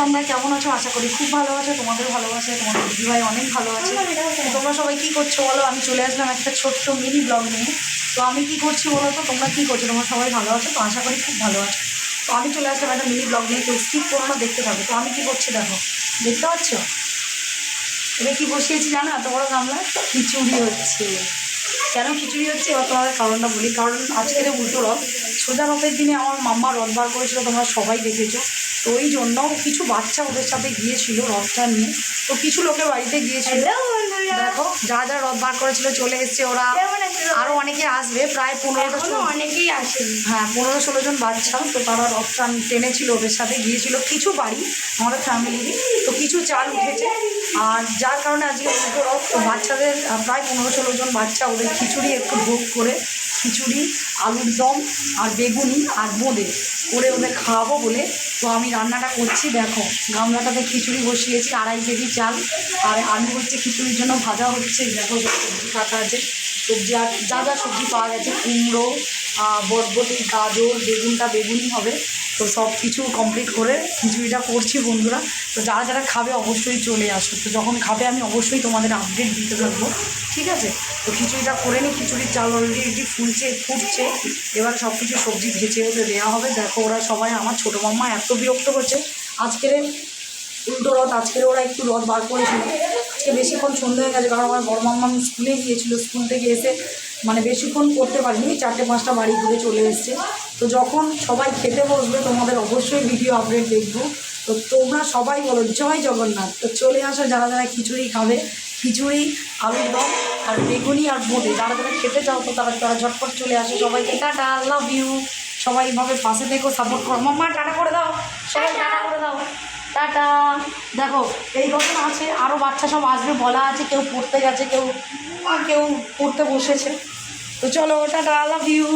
সন্ধ্যা কেমন আছো? আশা করি খুব ভালো আছো। তোমাদের ভালোবাসে তোমাদের দিদিভাই অনেক ভালো আছে। তোমরা সবাই কী করছ বলো? আমি চলে আসলাম একটা ছোট্ট মিনি ব্লগ নিয়ে। তো আমি কী করছি বলো তো? তোমরা কী করছ? তোমরা সবাই ভালো আছো? তো আশা করি খুব ভালো আছো। তো আমি চলে আসলাম একটা মিনি ব্লগ নিয়ে। কেউ স্কিপ করো না, দেখতে থাকো। তো আমি কী করছি দেখো, দেখতে পাচ্ছ? এটা কি বসিয়েছি জানো? এত বড় গামলা, খিচুড়ি হচ্ছে। কেন খিচুড়ি হচ্ছে? এবার তোমাদের কারণটা বলি। কারণ আজকের উল্টো রথ, সোজা রথের দিনে আমার মাম্মা রথ বার করেছিল, তোমরা সবাই দেখেছ। তো ওই জন্য কিছু বাচ্চা ওদের সাথে গিয়েছিল রথটা নিয়ে। তো কিছু লোকের বাড়িতে গিয়েছিল। দেখো যা যা রথ বার করেছিল চলে এসছে ওরা। আরও অনেকে আসবে প্রায় পনেরোটা অনেকেই আসেনি। হ্যাঁ পনেরো ষোলো জন বাচ্চা তো তারা রথটা টেনেছিল ওদের সাথে গিয়েছিল কিছু বাড়ি আমাদের ফ্যামিলিরই তো কিছু চাল উঠেছে। আর যার কারণে আজকে উল্টো রথ তো বাচ্চাদের প্রায় পনেরো ষোলো জন বাচ্চা ওদের খিচুড়ি একটু ভোগ করে খিচুড়ি আলুর দম আর বেগুনি আর বোঁদে। করে ওদের খাওয়াবো বলে তো আমি রান্নাটা করছি, দেখো। গামলাটাতে খিচুড়ি বসিয়েছি, আড়াই কেজি চাল। আর আলু হচ্ছে খিচুড়ির জন্য ভাজা হচ্ছে, দেখো সবজি কাটা আছে। সবজি আর যা যা সবজি পাওয়া গেছে, কুমড়ো বরবটি, গাজর, বেগুনটা বেগুনি হবে। তো সব কিছু কমপ্লিট করে খিচুড়িটা করছি বন্ধুরা। তো যারা যারা খাবে অবশ্যই চলে আসো। তো যখন খাবে আমি অবশ্যই তোমাদের আপডেট দিতে থাকব, ঠিক আছে? তো খিচুড়িটা করে নিই খিচুড়ির চাল অলরেডি ফুলছে, ফুটছে। এবার সব কিছু সবজি ভেজে ওদের দেওয়া হবে। দেখো ওরা সবাই, আমার ছোটো মাম্মা এত বিরক্ত করছে। আজকের উল্টো রথ, আজকের ওরা একটু রথ বার করেছিল। আজকে বেশিক্ষণ সন্ধে হয়ে গেছে, কারণ আমার বড় মাম্মা স্কুলে গিয়েছিল, স্কুল থেকে এসে মানে বেশিক্ষণ করতে পারিনি, চারটে পাঁচটা বাড়ি ঘুরে চলে এসছে। তো যখন সবাই খেতে বসবে, তোমাদের অবশ্যই ভিডিও আপডেট দেখব। তো তোমরা সবাই বলো, জয় জগন্নাথ। তো চলে আসো, যারা যারা খিচুড়ি খাবে, খিচুড়ি, আলুর দম আর বেগুনি আর বোঁদে। যারা যারা খেতে চাও তো তারা তারা ঝটপট চলে আসো সবাইকে। টাটা লাভ ইউ সবাই এইভাবে পাশে থেকো সাপোর্ট করো। মাম্মা টাটা করে দাও। সবাই টাটা করে দাও। টাটা। দেখো, এই রকম আছে আরও বাচ্চা সব আসবে, বলা আছে, কেউ পড়তে গেছে, কেউ কেউ পড়তে বসেছে। তো চলো, টাটা লাভ ইউ